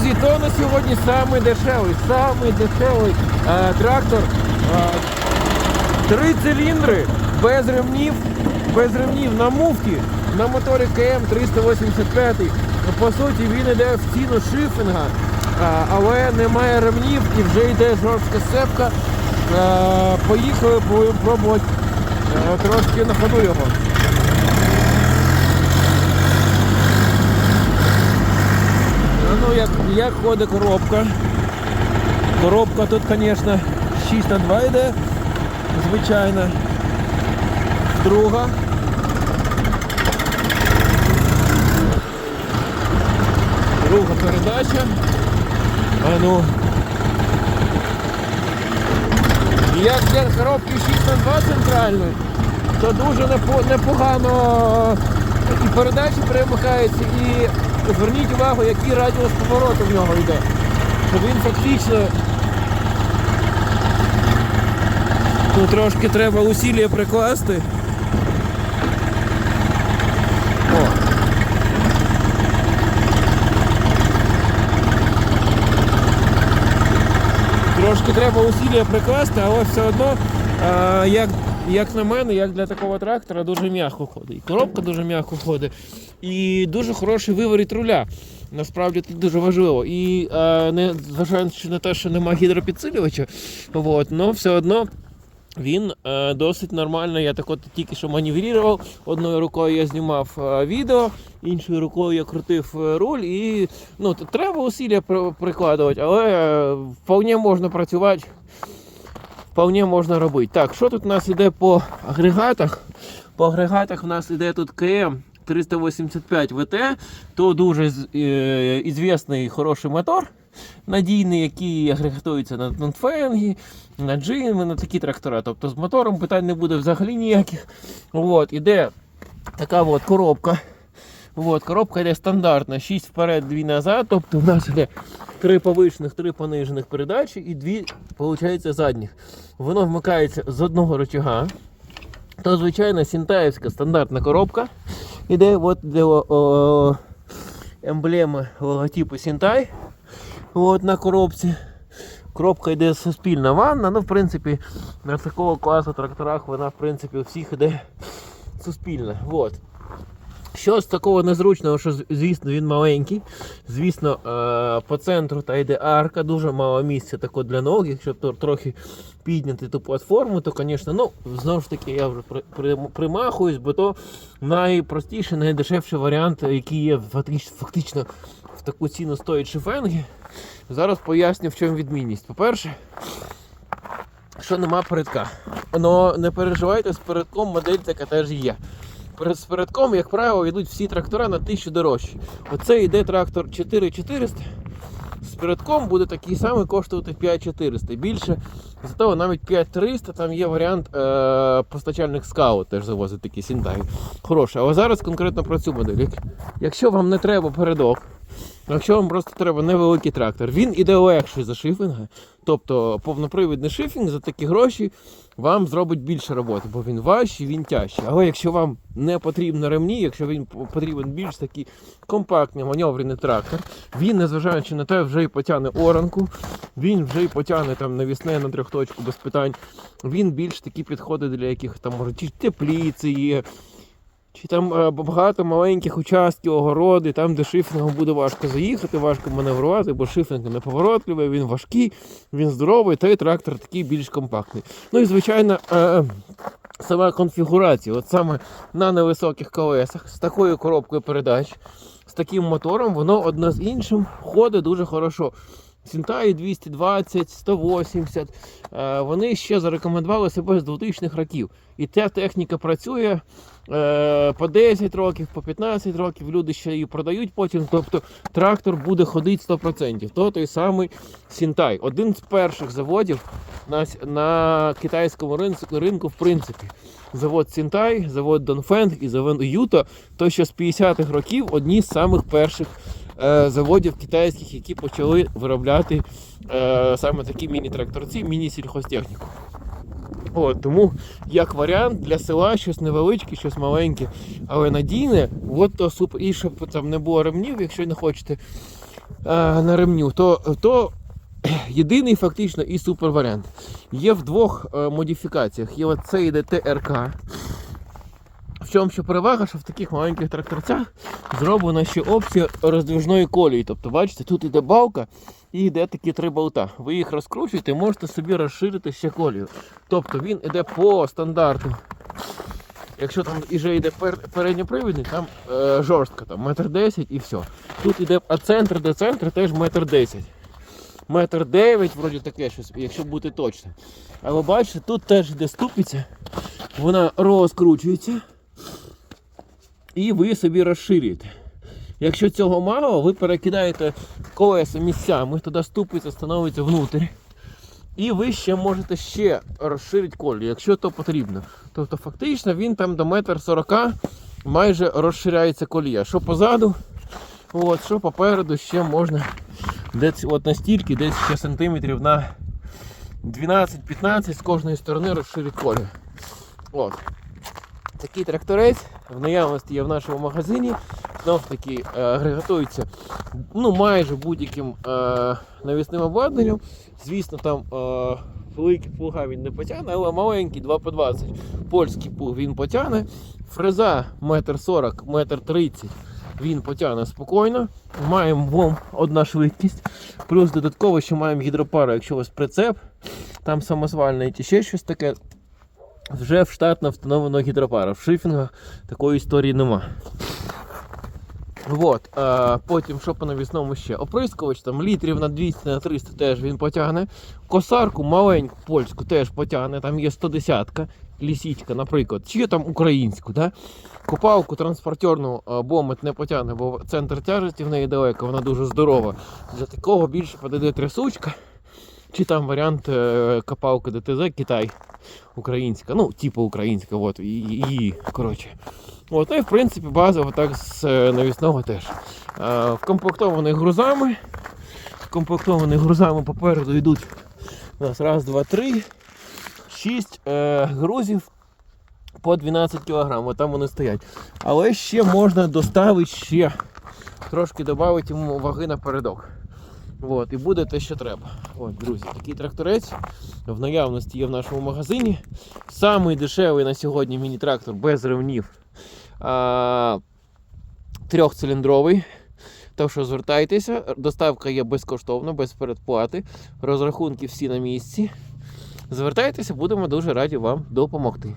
Друзі, то на сьогодні самий дешевий, самий дешевий е, трактор. Е, три циліндри без ремнів, без ремнів на муфті, на моторі КМ 385. По суті, він йде в ціну шифінга, е, але немає ремнів і вже йде жорстка сепка. Е, поїхали пробувати е, трошки на ходу його. А Ну, як, як ходить коробка. Коробка тут, звісно, 6 на 2 йде, звичайно. Друга. Друга передача. А ну. Як для коробки 6 на 2 центральної, то дуже непо- непогано і передачі перемикаються, і зверніть увагу, який радіус повороту в нього йде. Що він фактично ну, трошки треба усілля прикласти. Трошки треба усілля прикласти, але все одно, е, як, як на мене, як для такого трактора, дуже м'яко ходить. І коробка дуже м'яко ходить, і дуже хороший виворіт руля. Насправді це дуже важливо. І е, не зважаючи на те, що немає гідропідсилювача, от, але все одно. Він е, досить нормально. Я так от тільки що маневрував. Одною рукою я знімав е, відео, іншою рукою я крутив е, руль. І ну, треба усилля при- прикладувати, але е, вполне можна працювати, вполне можна робити. Так, що тут у нас іде по агрегатах? По агрегатах у нас іде тут КМ 385 ВТ, то дуже е, хороший мотор. Надійний, який агрегатується на Донфенгі, на джинми, на такі трактора. Тобто з мотором питань не буде взагалі ніяких. От, іде така от коробка. От, коробка йде стандартна, 6 вперед, 2 назад. Тобто в нас йде 3 повишених, 3 понижених передачі і 2, виходить, задніх. Воно вмикається з одного рычага. То, звичайно, сінтаївська стандартна коробка. Іде от де о, о, емблеми логотипу Сінтай. От на коробці. Коробка йде суспільна ванна. Ну, в принципі, на такого класу тракторах вона, в принципі, у всіх йде суспільна. От. Що з такого незручного, що звісно він маленький. Звісно, е, по центру та йде арка, дуже мало місця тако для ног. Якщо трохи підняти ту платформу, то, звісно, ну, знову ж таки, я вже при, при, примахуюсь, бо то найпростіший, найдешевший варіант, який є фактично, в таку ціну стоїть шифенги. Зараз поясню, в чому відмінність. По-перше, що нема передка. Но не переживайте, з передком модель така теж є. З передком, як правило, йдуть всі трактора на 1000 дорожчі. Оце йде трактор 4400. З передком буде такий самий коштувати 5400. Більше, зато навіть 5300, там є варіант е- постачальник скаут, теж завозить такі сінтаги. Хороше. Але зараз конкретно про цю модель. Якщо вам не треба передок, Якщо вам просто треба невеликий трактор, він іде легший за шифінга. Тобто повнопривідний шифінг за такі гроші вам зробить більше роботи, бо він важчий, він тяжчий. Але якщо вам не потрібно ремні, якщо він потрібен більш такий компактний маневрений трактор, він, незважаючи на те, вже й потягне оранку, він вже й потягне там навісне на трьохточку без питань. Він більш такі підходить для яких там може тепліці є. Чи там е, багато маленьких участків огороди, там, де шифінгом буде важко заїхати, важко маневрувати, бо шифінг неповоротливий, він важкий, він здоровий, той трактор такий більш компактний. Ну і звичайно, е, сама конфігурація, от саме на невисоких колесах, з такою коробкою передач, з таким мотором, воно одне з іншим ходить дуже хорошо. Сінтаї 220, 180. е, Вони ще зарекомендували себе з 2000-х років. І ця техніка працює е, по 10 років, по 15 років. Люди ще її продають потім. Тобто трактор буде ходити 100%. То той самий Сінтай. Один з перших заводів на, на китайському ринку, ринку, в принципі. Завод Сінтай, завод Донфенг і завод Юто, то що з 50-х років одні з самих перших заводів китайських, які почали виробляти е, саме такі міні-тракторці, міні-сільхозтехніку. От, тому як варіант для села щось невеличке, щось маленьке, але надійне, от то супер. І щоб там не було ремнів, якщо не хочете а, на ремню, то, то єдиний фактично і супер варіант. Є в двох е, модифікаціях. Є оце йде ТРК. В чому ще перевага, що в таких маленьких тракторцях зроблена ще опція роздвижної колії. Тобто, бачите, тут іде балка і йде такі три болта. Ви їх розкручуєте, можете собі розширити ще колію. Тобто він іде по стандарту. Якщо там вже йде пер, передньопривідний, там е, жорстко, там метр десять і все. Тут іде а центр до центру теж метр десять. Метр дев'ять, вроді таке щось, якщо бути точно. Але бачите, тут теж йде ступиця, вона розкручується і ви собі розширюєте. Якщо цього мало, ви перекидаєте колеса місцями, тоді ступиця становиться внутрі. І ви ще можете ще розширити колію, якщо то потрібно. Тобто фактично він там до метр сорока майже розширяється колія. Що позаду, от, що попереду ще можна десь от настільки, десь ще сантиметрів на 12-15 з кожної сторони розширити колію. От. Такий тракторець в наявності є в нашому магазині. Знов таки е, агрегатується ну, майже будь-яким е, навісним обладнанням. Звісно, там е, великий плуга він не потягне, але маленький 2 по 20 польський плуг він потягне. Фреза 1,40 м, 1,30 м він потягне спокійно. Маємо вом одна швидкість. Плюс додатково ще маємо гідропару, якщо у вас прицеп, там самосвальний чи ще щось таке. Вже в штатно встановлено гідропара. В шифінгах такої історії нема. Вот, а, потім, що по навісному ще? Оприскувач там літрів на 200 на 300 теж він потягне. Косарку маленьку польську теж потягне. Там є 110-ка, лісічка, наприклад, чи там українську. Да? Копалку транспортерну а, бомбит не потягне, бо центр тяжесті в неї далеко, вона дуже здорова. Для такого більше подойде трясучка. Чи там варіант е, копалки ДТЗ Китай українська, ну, типу українська, от, і коротше. От, ну і в принципі базово так з е, навісного теж. Е, вкомплектований грузами. Вкомплектований грузами попереду йдуть у нас раз, два, три, шість е, грузів по 12 кг. Там вони стоять. Але ще можна доставити ще трошки додати йому ваги напередок. От, і буде те, що треба. От, друзі, такий тракторець в наявності є в нашому магазині. Самий дешевий на сьогодні міні-трактор без ревнів. А, трьохциліндровий. Так що звертайтеся, доставка є безкоштовна, без передплати. Розрахунки всі на місці. Звертайтеся, будемо дуже раді вам допомогти.